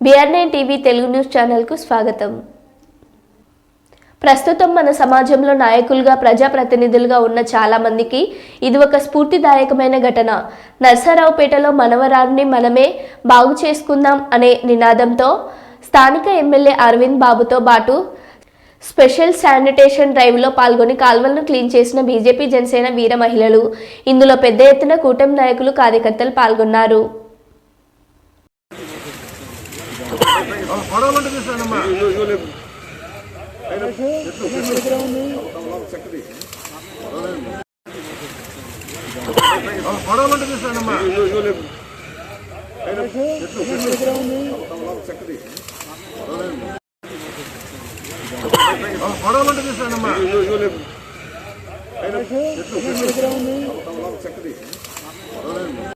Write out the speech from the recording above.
BR nine TV Telugu news ఛానల్కు స్వాగతం. ప్రస్తుతం మన సమాజంలో నాయకులుగా ప్రజాప్రతినిధులుగా ఉన్న చాలామందికి ఇది ఒక స్ఫూర్తిదాయకమైన ఘటన. నర్సారావుపేటలో మనవరారిని మనమే బాగు చేసుకుందాం అనే నినాదంతో స్థానిక ఎమ్మెల్యే అరవింద్ బాబుతో పాటు స్పెషల్ శానిటేషన్ డ్రైవ్లో పాల్గొని కాల్వలను క్లీన్ చేసిన బీజేపీ జనసేన వీర మహిళలు. ఇందులో పెద్ద ఎత్తున కూటమి నాయకులు కార్యకర్తలు పాల్గొన్నారు. పడవలంటే తీసానమ్మా